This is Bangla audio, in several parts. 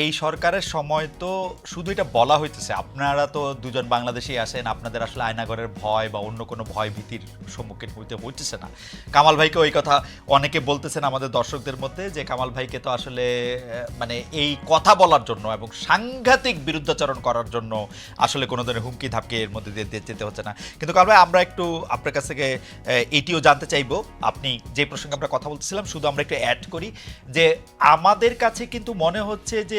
এই সরকারের সময় তো শুধু এটা বলা হইতেছে, আপনারা তো দুজন বাংলাদেশি আসেন আপনাদের আসলে আয়নাগরের ভয় বা অন্য কোনো ভয় ভীতির সম্মুখীন হইতে হইতেছে না। কামাল ভাইকে ওই কথা অনেকে বলতেছেন আমাদের দর্শকদের মধ্যে যে কামাল ভাইকে তো আসলে মানে এই কথা বলার জন্য এবং সাংঘাতিক বিরুদ্ধাচরণ করার জন্য আসলে কোনো ধরনের হুমকি ধাপকে এর মধ্যে দিয়ে যেতে হচ্ছে না। কিন্তু কামাল ভাই, আমরা একটু আপনার কাছ থেকে এটিও জানতে চাইব। আপনি যে প্রসঙ্গে আমরা কথা বলতেছিলাম, শুধু আমরা একটু অ্যাড করি যে আমাদের কাছে কিন্তু মনে হচ্ছে যে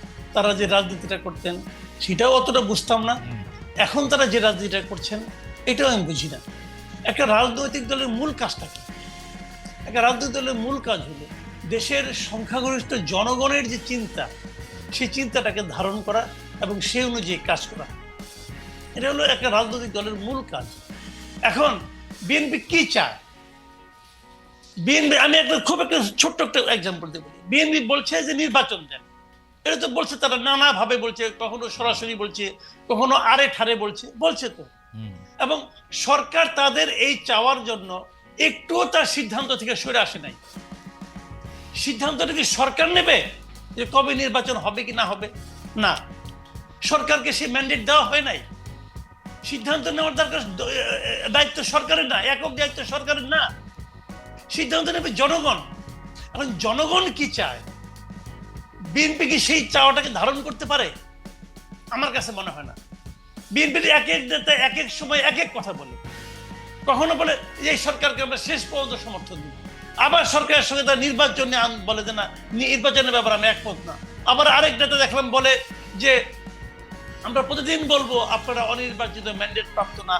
তারা যে রাজনীতিটা করতেন সেটাও অতটা বুঝতাম না। এখন তারা যে রাজনীতিটা করছেন এটাও আমি বুঝি না। একটা রাজনৈতিক দলের মূল কাজটা কি? একটা রাজনৈতিক দলের মূল কাজ হলো দেশের সংখ্যাগরিষ্ঠ জনগণের যে চিন্তা সেই চিন্তাটাকে ধারণ করা এবং সে অনুযায়ী কাজ করা। এটা হলো একটা রাজনৈতিক দলের মূল কাজ। এখন বিএনপি কি চায়? বিএনপি আমি একটা খুব একটা ছোট্ট একটা এক্সাম্পল দেবো বিএনপি বলছে যে নির্বাচন দেন। এটা তো বলছে তারা নানা ভাবে বলছে কখনো সরাসরি বলছে কখনো আরে ঠারে বলছে বলছে তো। এবং সরকার তাদের এই চাওয়ার জন্য একটুও তার সিদ্ধান্ত থেকে সরে আসে নাই। সিদ্ধান্তটা কি সরকার নেবে যে কবে নির্বাচন হবে কি না হবে? না। সরকারকে সেই ম্যান্ডেট দেওয়া হয় নাই। সিদ্ধান্ত নেওয়ার দরকার দায়িত্ব সরকারের না একক দায়িত্ব সরকারের না। সিদ্ধান্ত নেবে জনগণ। এখন জনগণ কি চায়? বিএনপি কি সেই চাওয়াটাকে ধারণ করতে পারে? আমার কাছে মনে হয় না। বিএনপির এক এক নেতা এক এক সময় এক এক কথা বলে, কখনো বলে, এই সরকারকে আমরা শেষ পর্যন্ত সমর্থন দিই আবার সরকারের সঙ্গে তার নির্বাচন বলে যে, না, নির্বাচনের ব্যাপারে আমি একমত না। আবার আরেক নেতা দেখলাম বলে যে, আমরা প্রতিদিন বলব, আপনারা অনির্বাচিত ম্যান্ডেট প্রাপ্ত না।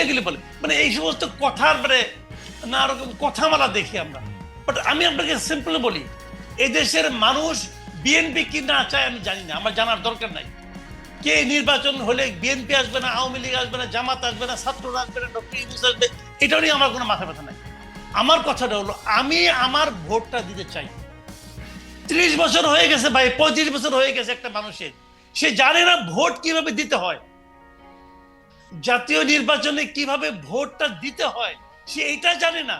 এগুলি বলে। মানে এই সমস্ত কথার মানে না রকম কথামালা দেখি আমরা। বাট আমি আপনাকে সিম্পল বলি এই দেশের মানুষ বিএনপি কি না চায় আমি জানি না, আমার জানার দরকার নাই। কে নির্বাচন হলে বিএনপি আসবে না, আওয়ামী লীগ আসবে না, জামাত আসবে না, ছাত্ররা আসবে না, ডক্টর ইউনুস আসবে, এটা নিয়ে আমার কোনো মাথা ব্যথা নাই। আমার কথাটা হলো, আমি আমার ভোটটা দিতে চাই। ত্রিশ বছর হয়ে গেছে ভাই, পঁয়ত্রিশ বছর হয়ে গেছে একটা মানুষের। সে জানে না ভোট কীভাবে দিতে হয়। জাতীয় নির্বাচনে কীভাবে ভোটটা দিতে হয়, সে এটা জানে না।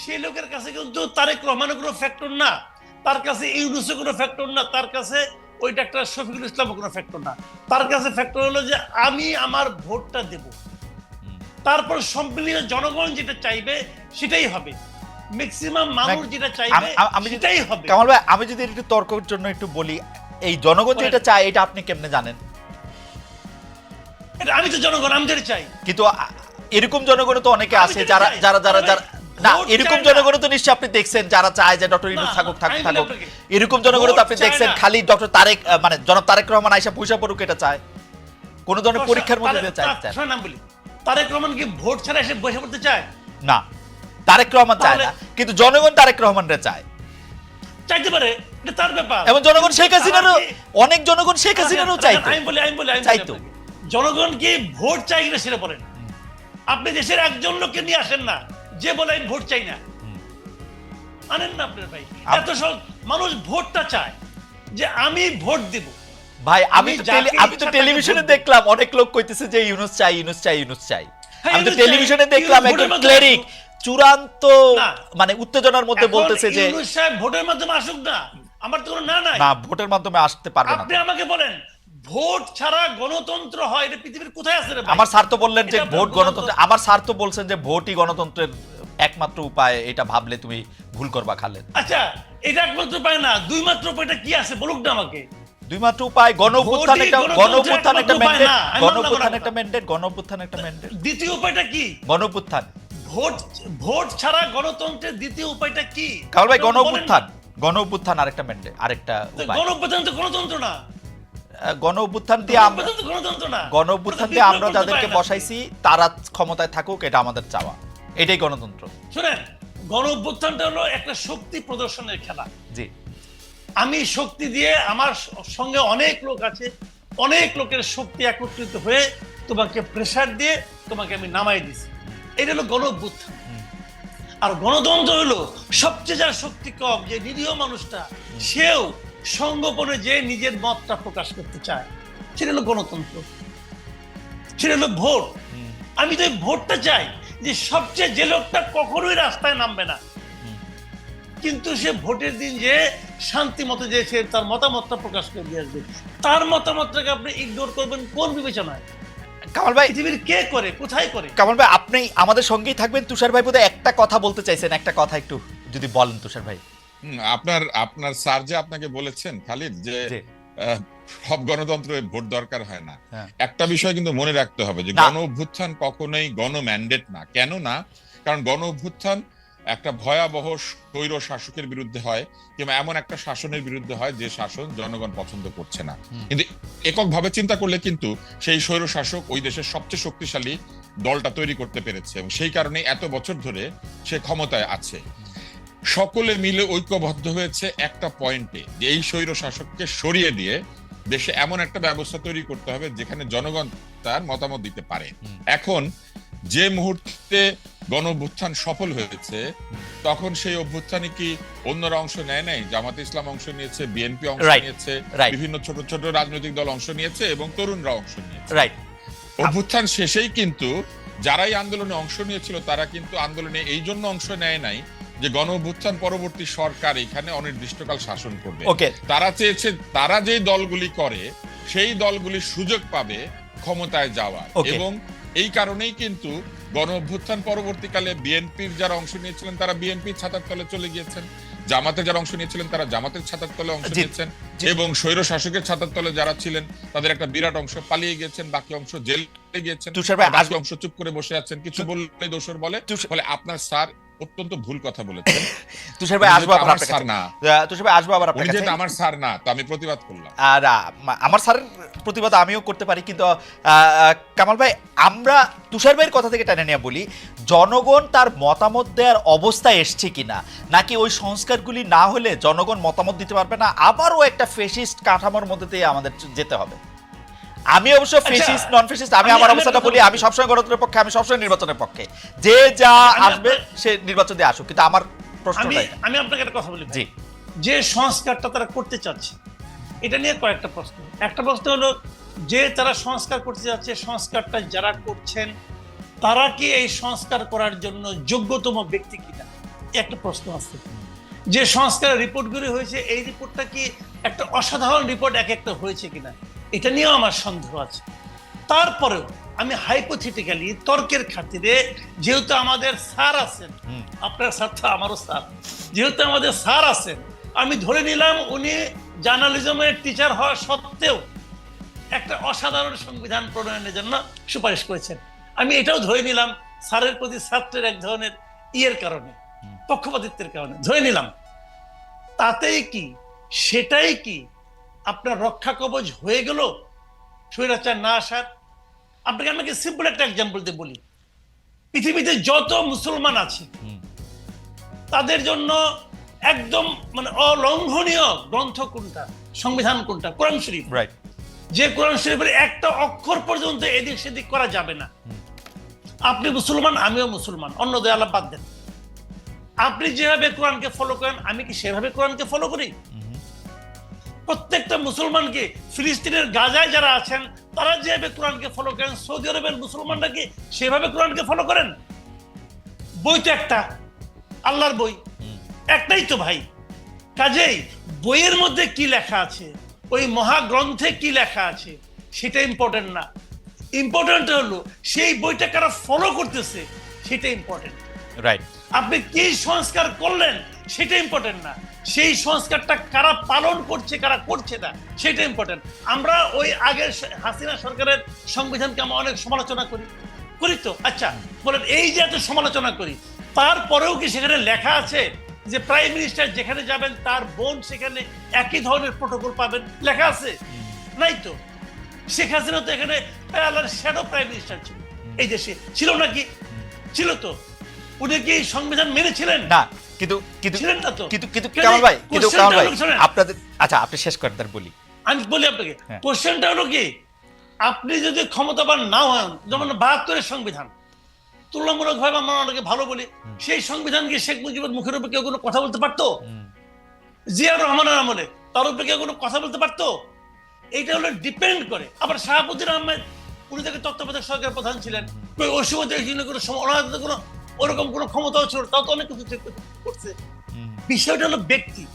সে লোকের কাছে কিন্তু তারেক রহমানের কোনো ফ্যাক্টর না। তার কাছে ইউনুসের কোনো ফ্যাক্টর না তার কাছে ওই ডাক্তার শফিকুল ইসলামের কোনো ফ্যাক্টর না। তার কাছে ফ্যাক্টর হলো যে আমি আমার ভোটটা দেব। তারপর সম্মিলিত জনগণ যেটা চাইবে সেটাই হবে। ম্যাক্সিমাম মানুষ যেটা চাইবে আম- সেটাই হবে। কামাল ভাই আমি যদি একটু তর্কের জন্য একটু বলি এই জনগণ যেটা চায় এটা আপনি কেমনে জানেন? আমি তো জনগণ আমি যেটা চাই। কিন্তু এরকম জনগণ তো অনেকে আছে যারা যারা যারা যারা না এরকম জনগণ তো নিশ্চয়ই আপনি দেখছেন যারা চায় যে ডক্টর থাকুক থাকুক থাকুক। এরকম জনগণ তো আপনি দেখছেন খালি ডক্টর তারেক মানে জনাব তারেক রহমান আইসা পয়সা পড়ুক এটা চায়। কোন ধরনের পরীক্ষার মধ্যে দিয়ে চায় শোনেন বলি। তারেক রহমান কি ভোট ছাড়া এসে বসে পড়তে চায়? না তারেক রহমান চায় না কিন্তু জনগণ তারেক রহমানরে চায়। চাইতে পারে এটা তার ব্যাপার। এবং জনগণ শেখ হাসিনারও অনেক জনগণ শেখ হাসিনারও চাইতো। আমি বলি আমি বলি আমি চাইতো। জনগণ কি ভোট চাই কিনা সেটা বলেন। আপনি দেশের একজন লোককে নিয়ে আসেন না। যে বলে আমি ভোট চাই না। আনেন না আপনার ভাই। এত সব মানুষ ভোটটা চায় যে আমি ভোট দিব। ভাই আমি আমি তো টেলিভিশনে দেখলাম অনেক লোক কইতেছে যে ইউনুস চাই ইউনুস চাই ইউনুস চাই। হ্যাঁ, আমি তো টেলিভিশনে দেখলাম একজন ক্লেরিক। চূড়ান্ত মানে উত্তেজনার মধ্যে বলতেছে যে ইউনূস সাহেব ভোটের মাধ্যমে আসুক না। আমার তো কোনো না নাই। না ভোটের মাধ্যমে আসতে পারবে না আপনি আমাকে বলেন ভোট ছাড়া গণতন্ত্র হয় এটা পৃথিবীর কোথায় আছে আমার স্যার তো বললেন যে ভোট গণতন্ত্র আমার স্যার তো বলছেন যে ভোটই গণতন্ত্রের একমাত্র উপায় এটা ভাবলে তুমি ভুল করবা খালেন আচ্ছা এটা একমাত্র উপায় না দুই মাত্র উপায়টা কি আছে বলুক না আমাকে? দুই মাত্র উপায় গণ একটা গণতন্ত্রের একটা ম্যান্ডেট একটা। ম্যান্ডেট গণ একটা ম্যান্ডেট দ্বিতীয় উপায়টা কি? গণ ভোট ভোট ছাড়া গণতন্ত্রের দ্বিতীয় উপায়টা কি? কামাল ভাই আরেকটা ম্যান্ডেট আরেকটা তো গণঅভ্যুত্থান তো গণতন্ত্র না। গণ অভ্যুত্থান দিয়ে আমরা গণ অভ্যুত্থান দিয়ে আমরা যাদেরকে বসাইছি তারা ক্ষমতায় থাকুক এটা আমাদের চাওয়া। এটাই গণতন্ত্র। শুনেন গণ অভ্যুত্থানটা হলো একটা শক্তি প্রদর্শনের খেলা। জি। আমি শক্তি দিয়ে আমার সঙ্গে অনেক লোক আছে অনেক লোকের শক্তি একত্রিত হয়ে তোমাকে প্রেসার দিয়ে তোমাকে আমি নামাই দিছি। এটা হলো গণ অভ্যুত্থান আর গণতন্ত্র হলো সবচেয়ে যার শক্তি কম যে নিরীহ মানুষটা সেও সঙ্গোপনে যে নিজের মতটা প্রকাশ করতে চায় সেটা হলো গণতন্ত্র। সেটা হলো ভোট। আমি তো ভোটটা চাই যে সবচেয়ে যে লোকটা কখনোই রাস্তায় নামবে না। কিন্তু সে ভোটের দিন যে শান্তি মতো যে সে তার মতামতটা প্রকাশ করে দিয়ে আসবে তার মতামতটাকে আপনি ইগনোর করবেন কোন বিবেচনায়? কামাল ভাই পৃথিবীর কে করে কোথায় করে? কামাল ভাই আপনি আমাদের সঙ্গেই থাকবেন। তুষার ভাই বোধহয় একটা কথা বলতে চাইছেন একটা কথা একটু যদি বলেন তুষার ভাই। আপনার আপনার স্যার যে আপনাকে বলেছেন খালিদ যে সব গণতন্ত্রে ভোট দরকার হয় না। হ্যাঁ। একটা বিষয় কিন্তু মনে রাখতে হবে যে গণ অভ্যুত্থান কখনোই গণ ম্যান্ডেট না। কেন না? কারণ গণ অভ্যুত্থান একটা ভয়াবহ স্বৈর শাসকের বিরুদ্ধে হয় কিংবা এমন একটা শাসনের বিরুদ্ধে হয় যে শাসন জনগণ পছন্দ করছে না। কিন্তু এককভাবে চিন্তা করলে কিন্তু সেই স্বৈর শাসক ওই দেশের সবচেয়ে শক্তিশালী দলটা তৈরি করতে পেরেছে এবং সেই কারণে এত বছর ধরে সে ক্ষমতায় আছে। সকলে মিলে ঐক্যবদ্ধ হয়েছে একটা পয়েন্টে যে এই স্বৈর শাসককে সরিয়ে দিয়ে দেশে এমন একটা ব্যবস্থা তৈরি করতে হবে যেখানে জনগণ তার মতামত দিতে পারে। এখন যে মুহূর্তে গণ অভ্যুত্থান সফল হয়েছে তখন সেই অভ্যুত্থানে কি অন্যরা অংশ নেয় নাই? জামাত ইসলাম অংশ নিয়েছে বিএনপি অংশ নিয়েছে. বিভিন্ন ছোট ছোট রাজনৈতিক দল অংশ নিয়েছে এবং তরুণরা অংশ নিয়েছে। রাইট অভ্যুত্থান শেষেই কিন্তু যারাই আন্দোলনে অংশ নিয়েছিল তারা কিন্তু আন্দোলনে এই জন্য অংশ নেয় নাই যে গণ অভ্যুত্থান পরবর্তী সরকার এখানে অনির্দিষ্টকাল শাসন করবে। ওকে। তারা চেয়েছে তারা যে দলগুলি করে সেই দলগুলি সুযোগ পাবে ক্ষমতায় যাওয়ার। এবং এই কারণেই কিন্তু গণ অভ্যুত্থান পরবর্তীকালে বিএনপির যারা অংশ নিয়েছিলেন তারা বিএনপির ছাতার তলে চলে গিয়েছেন। জামাতে যারা অংশ নিয়েছিলেন তারা জামাতের ছাতার তলে অংশ নিয়েছেন। এবং স্বৈর শাসকের ছাতার তলে যারা ছিলেন তাদের একটা বিরাট অংশ পালিয়ে গেছেন বাকি অংশ জেলে গিয়েছেন। বাকি অংশ চুপ করে বসে আছেন। কিছু বললে দোষর বলে ফলে আপনার স্যার অত্যন্ত ভুল কথা বলেছেন। তুষার ভাই আসব আবার আপনার স্যার কাছে। না। তুষার ভাই আসব আবার আপনার কাছে। আমার স্যার না তো আমি প্রতিবাদ করলাম। আর আমার স্যারের প্রতিবাদ আমিও করতে পারি কিন্তু কামাল ভাই আমরা তুষার ভাইয়ের কথা থেকে টেনে নিয়ে বলি জনগণ তার মতামত দেওয়ার অবস্থায় এসছে কিনা নাকি ওই সংস্কারগুলি না হলে জনগণ মতামত দিতে পারবে না আবারও একটা ফেসিস্ট কাঠামোর মধ্যে দিয়ে আমাদের যেতে হবে? আমি অবশ্য ফেসিস্ট নন ফেসিস্ট আমি আমি- আমার অবস্থাটা বলি আমি সবসময় গণতন্ত্রের পক্ষে আমি সবসময় নির্বাচনের পক্ষে। যে যা আসবে সে নির্বাচন দিয়ে আসুক কিন্তু আমার আমি প্রশ্নটা আমি আপনাকে একটা কথা বলি জি। যে সংস্কারটা তারা করতে চাচ্ছে এটা নিয়ে কয়েকটা প্রশ্ন। একটা প্রশ্ন হলো যে তারা সংস্কার করতে যাচ্ছে সংস্কারটা যারা করছেন তারা কি এই সংস্কার করার জন্য যোগ্যতম ব্যক্তি কিনা? একটা প্রশ্ন আছে যে সংস্কারের রিপোর্টগুলি হয়েছে এই রিপোর্টটা কি একটা অসাধারণ রিপোর্ট এক একটা হয়েছে কিনা? এটা নিয়েও আমার সন্দেহ আছে। তারপরেও আমি হাইপোথেটিক্যালি তর্কের খাতিরে যেহেতু আমাদের স্যার আছেন আপনার স্যার তো আমারও স্যার যেহেতু আমাদের স্যার আছেন আমি ধরে নিলাম উনি জার্নালিজমের টিচার হওয়া সত্ত্বেও একটা অসাধারণ সংবিধান প্রণয়নের জন্য সুপারিশ করেছেন। আমি এটাও ধরে নিলাম স্যারের প্রতি ছাত্রের এক ধরনের ইয়ের কারণে পক্ষপাতিত্বের কারণে ধরে নিলাম। তাতেই কি সেটাই কি আপনার রক্ষা কবচ হয়ে গেল? স্বৈরাচার না আসার? আপনাকে আমাকে সিম্পল একটা এক্সাম্পল দিয়ে বলি। পৃথিবীতে যত মুসলমান আছে তাদের জন্য একদম মানে অলঙ্ঘনীয় গ্রন্থ কোনটা? সংবিধান কোনটা? কোরআন শরীফ। রাইট যে কোরআন শরীফের একটা অক্ষর পর্যন্ত এদিক সেদিক করা যাবে না। আপনি মুসলমান আমিও মুসলমান অন্য দেয়ালা বাদ দেন। আপনি যেভাবে কোরআনকে ফলো করেন আমি কি সেভাবে কোরআনকে ফলো করি? প্রত্যেকটা মুসলমানকে ফিলিস্তিনের গাজায় যারা আছেন তারা যেভাবে কোরআনকে ফলো করেন সৌদি আরবের মুসলমানরা কি সেভাবে কোরআনকে ফলো করেন? বই তো একটা আল্লাহর বই। একটাই তো ভাই। কাজেই বইয়ের মধ্যে কি লেখা আছে ওই মহাগ্রন্থে কি লেখা আছে সেটা ইম্পর্টেন্ট না। ইম্পর্টেন্ট হলো সেই বইটা কারা ফলো করতেছে সেটা ইম্পর্টেন্ট রাইট আপনি কি সংস্কার করলেন সেটা ইম্পর্টেন্ট না। সেই সংস্কারটা কারা পালন করছে কারা করছে না সেটা ইম্পর্টেন্ট আমরা ওই আগের হাসিনা সরকারের সংবিধানকে আমরা অনেক সমালোচনা করি। করি তো? আচ্ছা বলেন এই যে এত সমালোচনা করি তারপরেও কি সেখানে লেখা আছে যে প্রাইম মিনিস্টার যেখানে যাবেন তার বোন সেখানে একই ধরনের প্রোটোকল পাবেন? লেখা আছে? নাই তো? শেখ হাসিনা তো এখানে শ্যাডো প্রাইম মিনিস্টার ছিল। এই দেশে ছিল নাকি? ছিল তো? উনি কি সংবিধান মেনেছিলেন না। কিন্তু কিন্তু ছিলেন না তো। কিন্তু কিন্তু কামাল ভাই কিন্তু কামাল ভাই আপনাদের আচ্ছা আপনি শেষ করেন তার বলি। আমি বলি আপনাকে হ্যাঁ। কোশ্চেনটা হলো কি আপনি যদি ক্ষমতাবান না হন যেমন বাহাত্তরের সংবিধান তুলনামূলক ভাবে আমরা অনেকে ভালো বলি সেই সংবিধানকে শেখ মুজিবের মুখের উপরে কেউ কোনো কথা বলতে পারতো? জিয়াউর রহমানের আমলে তার উপরে কেউ কোনো কথা বলতে পারতো? এইটা হলো ডিপেন্ড করে। আবার শাহাবুদ্দিন আহমেদ উনি তাকে তত্ত্বাবধায়ক সরকার প্রধান ছিলেন। ওই থেকে কিন্তু কোনো কোনো ওরকম কোনো ক্ষমতাও ছিল তাও তো অনেক কিছু করছে। বিষয়টা হলো ব্যক্তি।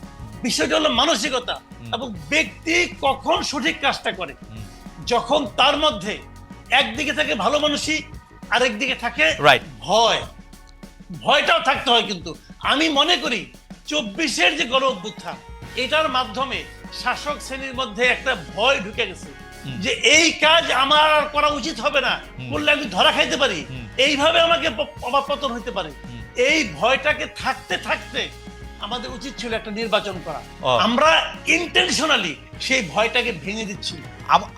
বিষয়টা হলো মানসিকতা এবং ব্যক্তি কখন সঠিক কাজটা করে। যখন তার মধ্যে একদিকে থাকে ভালো মানুষই আরেক দিকে থাকে. ভয়। ভয়টাও থাকতে হয় কিন্তু। আমি মনে করি চব্বিশের যে গণ অভ্যুত্থান এটার মাধ্যমে শাসক শ্রেণির মধ্যে একটা ভয় ঢুকে গেছে যে এই কাজ আমার আর করা উচিত হবে না। করলে আমি ধরা খাইতে পারি। এইভাবে আমাকে অবাপতন হইতে পারে। এই ভয়টাকে থাকতে থাকতে আমাদের উচিত ছিল একটা নির্বাচন করা। আমরা ইন্টেনশনালি সেই ভয়টাকে ভেঙে দিচ্ছি।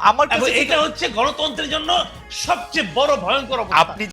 আমার এটা হচ্ছে গণতন্ত্রের জন্য সবচেয়ে বড় ভয়ঙ্কর আপনি